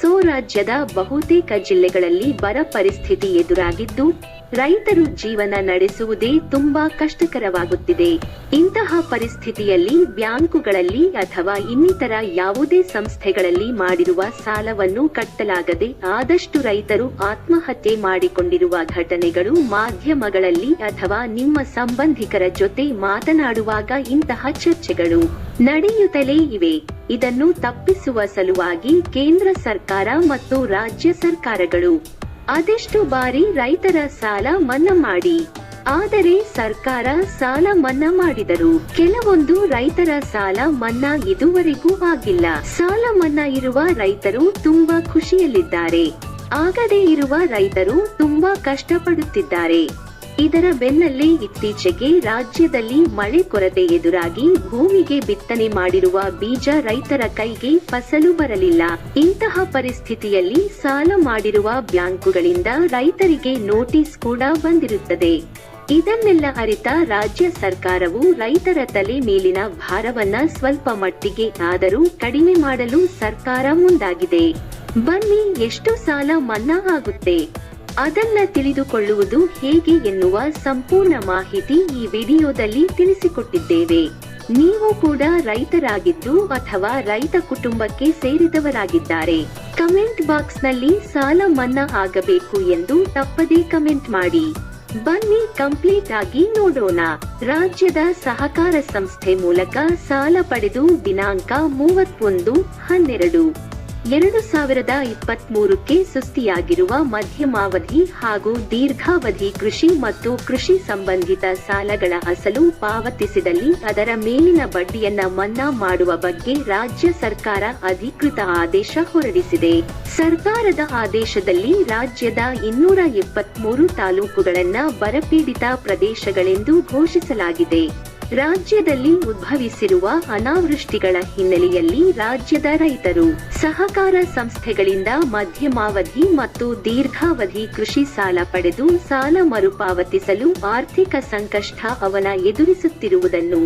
So ರಾಜ್ಯದ ಬಹುತೇಕ ಜಿಲ್ಲೆಗಳಲ್ಲಿ ಬರ ಪರಿಸ್ಥಿತಿ ಎದುರಾಗಿದ್ದು, ರೈತರು ಜೀವನ ನಡೆಸುವುದೇ ತುಂಬಾ ಕಷ್ಟಕರವಾಗುತ್ತಿದೆ. ಇಂತಹ ಪರಿಸ್ಥಿತಿಯಲ್ಲಿ ಬ್ಯಾಂಕುಗಳಲ್ಲಿ ಅಥವಾ ಇನ್ನಿತರ ಯಾವುದೇ ಸಂಸ್ಥೆಗಳಲ್ಲಿ ಮಾಡಿರುವ ಸಾಲವನ್ನು ಕಟ್ಟಲಾಗದೆ ಆದಷ್ಟು ರೈತರು ಆತ್ಮಹತ್ಯೆ ಮಾಡಿಕೊಂಡಿರುವ ಘಟನೆಗಳು ಮಾಧ್ಯಮಗಳಲ್ಲಿ ಅಥವಾ ನಿಮ್ಮ ಸಂಬಂಧಿಕರ ಜೊತೆ ಮಾತನಾಡುವಾಗ ಇಂತಹ ಚರ್ಚೆಗಳು ನಡೆಯುತ್ತಲೇ ಇವೆ. ಇದನ್ನು ತಪ್ಪಿಸುವ ಸಲುವಾಗಿ ಕೇಂದ್ರ ಸರ್ಕಾರ ಮತ್ತು ರಾಜ್ಯ ಸರ್ಕಾರಗಳು ಅದೆಷ್ಟು ಬಾರಿ ರೈತರ ಸಾಲ ಮನ್ನಾ ಮಾಡಿ, ಆದರೆ ಸರ್ಕಾರ ಸಾಲ ಮನ್ನಾ ಮಾಡಿದರು ಕೆಲವೊಂದು ರೈತರ ಸಾಲ ಮನ್ನಾ ಇದುವರೆಗೂ ಆಗಿಲ್ಲ. ಸಾಲ ಮನ್ನಾ ಇರುವ ರೈತರು ತುಂಬಾ ಖುಷಿಯಲ್ಲಿದ್ದಾರೆ. ಆಗದೇ ಇರುವ ರೈತರು ತುಂಬಾ ಕಷ್ಟಪಡುತ್ತಿದ್ದಾರೆ. ಇದರ ಬೆನ್ನಲ್ಲೇ ಇತ್ತೀಚೆಗೆ ರಾಜ್ಯದಲ್ಲಿ ಮಳೆ ಕೊರತೆ ಎದುರಾಗಿ ಭೂಮಿಗೆ ಬಿತ್ತನೆ ಮಾಡಿರುವ ಬೀಜ ರೈತರ ಕೈಗೆ ಫಸಲು ಬರಲಿಲ್ಲ. ಇಂತಹ ಪರಿಸ್ಥಿತಿಯಲ್ಲಿ ಸಾಲ ಮಾಡಿರುವ ಬ್ಯಾಂಕುಗಳಿಂದ ರೈತರಿಗೆ ನೋಟಿಸ್ ಕೂಡ ಬಂದಿರುತ್ತದೆ. ಇದನ್ನೆಲ್ಲ ಅರಿತ ರಾಜ್ಯ ಸರ್ಕಾರವು ರೈತರ ತಲೆ ಮೇಲಿನ ಭಾರವನ್ನ ಸ್ವಲ್ಪ ಮಟ್ಟಿಗೆ ಆದರೂ ಕಡಿಮೆ ಮಾಡಲು ಸರ್ಕಾರ ಮುಂದಾಗಿದೆ. ಬನ್ನಿ, ಎಷ್ಟು ಸಾಲ ಮನ್ನಾ ಆಗುತ್ತೆ? ಅದನ್ನ ತಿಳಿದುಕೊಳ್ಳುವುದು ಹೇಗೆ ಎನ್ನುವ ಸಂಪೂರ್ಣ ಮಾಹಿತಿ ಈ ವಿಡಿಯೋದಲ್ಲಿ ತಿಳಿಸಿಕೊಟ್ಟಿದ್ದೇವೆ. ನೀವು ಕೂಡ ರೈತರಾಗಿದ್ದು ಅಥವಾ ರೈತ ಕುಟುಂಬಕ್ಕೆ ಸೇರಿದವರಾಗಿದ್ದಾರೆ. ಕಮೆಂಟ್ ಬಾಕ್ಸ್ನಲ್ಲಿ ಸಾಲ ಮನ್ನಾ ಆಗಬೇಕು ಎಂದು ತಪ್ಪದೇ ಕಮೆಂಟ್ ಮಾಡಿ. ಬನ್ನಿ ಕಂಪ್ಲೀಟ್ ಆಗಿ ನೋಡೋಣ. ರಾಜ್ಯದ ಸಹಕಾರ ಸಂಸ್ಥೆ ಮೂಲಕ ಸಾಲ ಪಡೆದು ದಿನಾಂಕ ಮೂವತ್ತೊಂದು ಹನ್ನೆರಡು. ಎರಡು ಸಾವಿರದ ಇಪ್ಪತ್ತ್ ಮೂರಕ್ಕೆ ಸುಸ್ತಿಯಾಗಿರುವ ಮಧ್ಯಮಾವಧಿ ಹಾಗೂ ದೀರ್ಘಾವಧಿ ಕೃಷಿ ಮತ್ತು ಕೃಷಿ ಸಂಬಂಧಿತ ಸಾಲಗಳ ಅಸಲು ಪಾವತಿಸಿದಲ್ಲಿ ಅದರ ಮೇಲಿನ ಬಡ್ಡಿಯನ್ನ ಮನ್ನಾ ಮಾಡುವ ಬಗ್ಗೆ ರಾಜ್ಯ ಸರ್ಕಾರ ಅಧಿಕೃತ ಆದೇಶ ಹೊರಡಿಸಿದೆ. ಸರ್ಕಾರದ ಆದೇಶದಲ್ಲಿ ರಾಜ್ಯದ ಇನ್ನೂರ ಇಪ್ಪತ್ಮೂರು ತಾಲೂಕುಗಳನ್ನ ಬರಪೀಡಿತ ಪ್ರದೇಶಗಳೆಂದು ಘೋಷಿಸಲಾಗಿದೆ. ರಾಜ್ಯದಲ್ಲಿ ಉದ್ಭವಿಸಿರುವ ಅನಾವೃಷ್ಟಿಗಳ ಹಿನ್ನೆಲೆಯಲ್ಲಿ ರಾಜ್ಯದ ರೈತರು ಸಹಕಾರ ಸಂಸ್ಥೆಗಳಿಂದ ಮಧ್ಯಮಾವಧಿ ಮತ್ತು ದೀರ್ಘಾವಧಿ ಕೃಷಿ ಸಾಲ ಪಡೆದು ಸಾಲ ಮರುಪಾವತಿಸಲು ಆರ್ಥಿಕ ಸಂಕಷ್ಟ ಅವನ ಎದುರಿಸುತ್ತಿರುವುದನ್ನು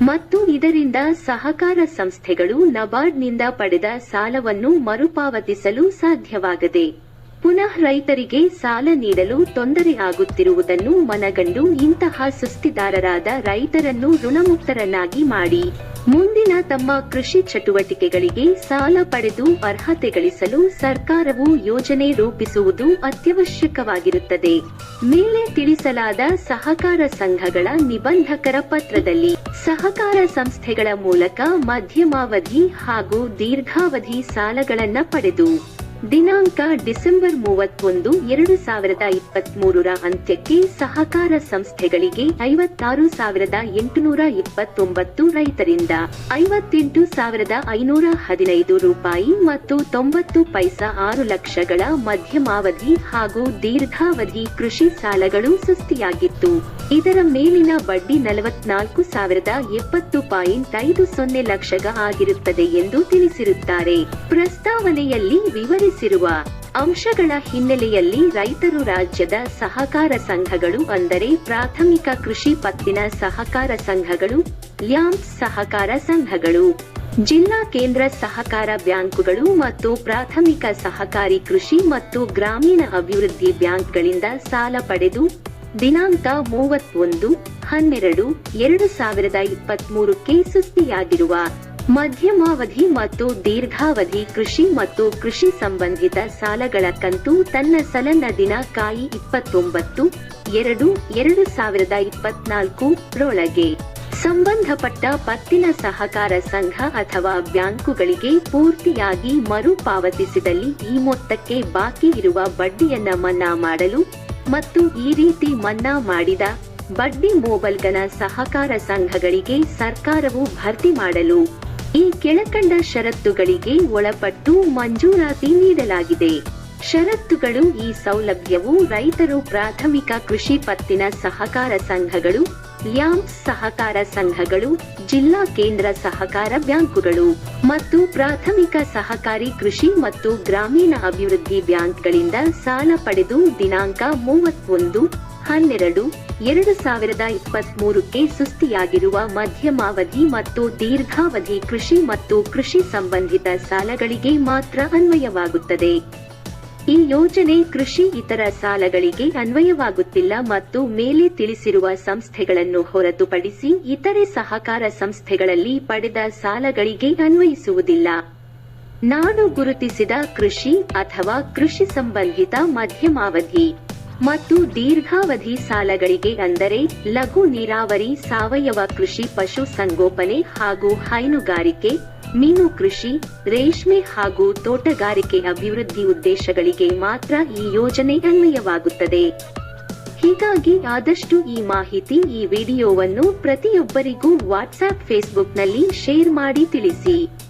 ಮತ್ತು ಇದರಿಂದ ಸಹಕಾರ ಸಂಸ್ಥೆಗಳು ನಬಾರ್ಡ್ನಿಂದ ಪಡೆದ ಸಾಲವನ್ನು ಮರುಪಾವತಿಸಲು ಸಾಧ್ಯವಾಗದೆ ಪುನಃ ರೈತರಿಗೆ ಸಾಲ ನೀಡಲು ತೊಂದರೆಯಾಗುತ್ತಿರುವುದನ್ನು ಮನಗಂಡು ಇಂತಹ ಸುಸ್ತಿದಾರರಾದ ರೈತರನ್ನು ಋಣಮುಕ್ತರನ್ನಾಗಿ ಮಾಡಿ. ಮುಂದಿನ ತಮ್ಮ ಕೃಷಿ ಚಟುವಟಿಕೆಗಳಿಗೆ ಸಾಲ ಪಡೆದು ಅರ್ಹತೆ ಗಳಿಸಲು ಸರ್ಕಾರವು ಯೋಜನೆ ರೂಪಿಸುವುದು ಅತ್ಯವಶ್ಯಕವಾಗಿರುತ್ತದೆ. ಮೇಲೆ ತಿಳಿಸಲಾದ ಸಹಕಾರ ಸಂಘಗಳ ನಿಬಂಧಕರ ಪತ್ರದಲ್ಲಿ, ಸಹಕಾರ ಸಂಸ್ಥೆಗಳ ಮೂಲಕ ಮಧ್ಯಮಾವಧಿ ಹಾಗೂ ದೀರ್ಘಾವಧಿ ಸಾಲಗಳನ್ನು ಪಡೆದು ದಿನಾಂಕ ಡಿಸೆಂಬರ್ ಮೂವತ್ತೊಂದು, ಎರಡು ಸಾವಿರದ ಇಪ್ಪತ್ತ್ ಮೂರರ ಅಂತ್ಯಕ್ಕೆ ಸಹಕಾರ ಸಂಸ್ಥೆಗಳಿಗೆ ಐವತ್ತಾರು ಸಾವಿರದ ಎಂಟುನೂರ ಇಪ್ಪತ್ತೊಂಬತ್ತು ರೈತರಿಂದ ಐವತ್ತೆಂಟು ಸಾವಿರದ ಐನೂರ ಹದಿನೈದು ರೂಪಾಯಿ ಮತ್ತು ತೊಂಬತ್ತು ಪೈಸಾ ಆರು ಲಕ್ಷಗಳ ಮಧ್ಯಮಾವಧಿ ಹಾಗೂ ದೀರ್ಘಾವಧಿ ಕೃಷಿ ಸಾಲಗಳು ಸುಸ್ತಿಯಾಗಿತ್ತು. ಇದರ ಮೇಲಿನ ಬಡ್ಡಿ ನಲವತ್ನಾಲ್ಕು ಸಾವಿರದ ಎಪ್ಪತ್ತು ಪಾಯಿಂಟ್ ಐದು ಸೊನ್ನೆ ಲಕ್ಷಗ ಆಗಿರುತ್ತದೆ ಎಂದು ತಿಳಿಸಿರುತ್ತಾರೆ. ಪ್ರಸ್ತಾವನೆಯಲ್ಲಿ ವಿವರಿಸಿರುವ ಅಂಶಗಳ ಹಿನ್ನೆಲೆಯಲ್ಲಿ ರೈತರು ರಾಜ್ಯದ ಸಹಕಾರ ಸಂಘಗಳು ಅಂದರೆ ಪ್ರಾಥಮಿಕ ಕೃಷಿ ಪತ್ತಿನ ಸಹಕಾರ ಸಂಘಗಳು, ಲ್ಯಾಂಪ್ ಸಹಕಾರ ಸಂಘಗಳು, ಜಿಲ್ಲಾ ಕೇಂದ್ರ ಸಹಕಾರ ಬ್ಯಾಂಕುಗಳು ಮತ್ತು ಪ್ರಾಥಮಿಕ ಸಹಕಾರಿ ಕೃಷಿ ಮತ್ತು ಗ್ರಾಮೀಣ ಅಭಿವೃದ್ಧಿ ಬ್ಯಾಂಕ್ಗಳಿಂದ ಸಾಲ ಪಡೆದು ದಿನಾಂಕ ಮೂವತ್ತೊಂದು, ಹನ್ನೆರಡು, ಎರಡು ಸಾವಿರದ ಇಪ್ಪತ್ತ್ ಮೂರಕ್ಕೆ ಸುಸ್ತಿಯಾಗಿರುವ ಮಧ್ಯಮಾವಧಿ ಮತ್ತು ದೀರ್ಘಾವಧಿ ಕೃಷಿ ಮತ್ತು ಕೃಷಿ ಸಂಬಂಧಿತ ಸಾಲಗಳ ಕಂತು ತನ್ನ ಸಲನ ದಿನ ಕಾಯಿ ಇಪ್ಪತ್ತೊಂಬತ್ತು, ಎರಡು ಎರಡು ಸಾವಿರದ ಇಪ್ಪತ್ನಾಲ್ಕು ರೊಳಗೆ. ಸಂಬಂಧಪಟ್ಟ ಪತ್ತಿನ ಸಹಕಾರ ಸಂಘ ಅಥವಾ ಬ್ಯಾಂಕುಗಳಿಗೆ ಪೂರ್ತಿಯಾಗಿ ಮರುಪಾವತಿಸಿದಲ್ಲಿ ಈ ಮೊತ್ತಕ್ಕೆ ಬಾಕಿ ಇರುವ ಬಡ್ಡಿಯನ್ನ ಮನ್ನಾ ಮಾಡಲು ಮತ್ತು ಈ ರೀತಿ ಮನ್ನಾ ಮಾಡಿದ ಬಡ್ಡಿ ಮೋಬಲ್ಗನ ಸಹಕಾರ ಸಂಘಗಳಿಗೆ ಸರ್ಕಾರವು ಭರ್ತಿ ಮಾಡಲು ಈ ಕೆಳಕಂಡ ಷರತ್ತುಗಳಿಗೆ ಒಳಪಟ್ಟು ಮಂಜೂರಾತಿ ನೀಡಲಾಗಿದೆ. ಷರತ್ತುಗಳು ಈ ಸೌಲಭ್ಯವು ರೈತರು ಪ್ರಾಥಮಿಕ ಕೃಷಿ ಪತ್ತಿನ ಸಹಕಾರ ಸಂಘಗಳು ಲ್ಯಾಂಪ್ಸ್ ಸಹಕಾರ ಸಂಘಗಳು, ಜಿಲ್ಲಾ ಕೇಂದ್ರ ಸಹಕಾರ ಬ್ಯಾಂಕುಗಳು ಮತ್ತು ಪ್ರಾಥಮಿಕ ಸಹಕಾರಿ ಕೃಷಿ ಮತ್ತು ಗ್ರಾಮೀಣ ಅಭಿವೃದ್ಧಿ ಬ್ಯಾಂಕ್ಗಳಿಂದ ಸಾಲ ಪಡೆದು ದಿನಾಂಕ ಮೂವತ್ತೊಂದು ಹನ್ನೆರಡು, ಎರಡು ಸಾವಿರದ ಇಪ್ಪತ್ಮೂರಕ್ಕೆ ಸುಸ್ತಿಯಾಗಿರುವ ಮಧ್ಯಮಾವಧಿ ಮತ್ತು ದೀರ್ಘಾವಧಿ ಕೃಷಿ ಮತ್ತು ಕೃಷಿ ಸಂಬಂಧಿತ ಸಾಲಗಳಿಗೆ ಮಾತ್ರ ಅನ್ವಯವಾಗುತ್ತದೆ. ಈ ಯೋಜನೆ ಕೃಷಿ ಇತರ ಸಾಲಗಳಿಗೆ ಅನ್ವಯವಾಗುತ್ತಿಲ್ಲ ಮತ್ತು ಮೇಲೆ ತಿಳಿಸಿರುವ ಸಂಸ್ಥೆಗಳನ್ನು ಹೊರತುಪಡಿಸಿ ಇತರೆ ಸಹಕಾರ ಸಂಸ್ಥೆಗಳಲ್ಲಿ ಪಡೆದ ಸಾಲಗಳಿಗೆ ಅನ್ವಯಿಸುವುದಿಲ್ಲ. ನಾನು ಗುರುತಿಸಿದ ಕೃಷಿ ಅಥವಾ ಕೃಷಿ ಸಂಬಂಧಿತ ಮಧ್ಯಮಾವಧಿ. ಮತ್ತು ದೀರ್ಘಾವಧಿ ಸಾಲಗಳಿಗೆ ಅಂದರೆ ಲಘು ನೀರಾವರಿ, ಸಾವಯವ ಕೃಷಿ, ಪಶು ಸಂಗೋಪನೆ ಹಾಗೂ ಹೈನುಗಾರಿಕೆ, ಮೀನು ಕೃಷಿ, ರೇಷ್ಮೆ ಹಾಗೂ ತೋಟಗಾರಿಕೆ ಅಭಿವೃದ್ಧಿ ಉದ್ದೇಶಗಳಿಗೆ ಮಾತ್ರ ಈ ಯೋಜನೆ ಅನ್ವಯವಾಗುತ್ತದೆ. ಹೀಗಾಗಿ ಆದಷ್ಟು ಈ ಮಾಹಿತಿ ಈ ವಿಡಿಯೋವನ್ನು ಪ್ರತಿಯೊಬ್ಬರಿಗೂ ವಾಟ್ಸ್ಆಪ್ ಫೇಸ್ಬುಕ್ನಲ್ಲಿ ಶೇರ್ ಮಾಡಿ ತಿಳಿಸಿ.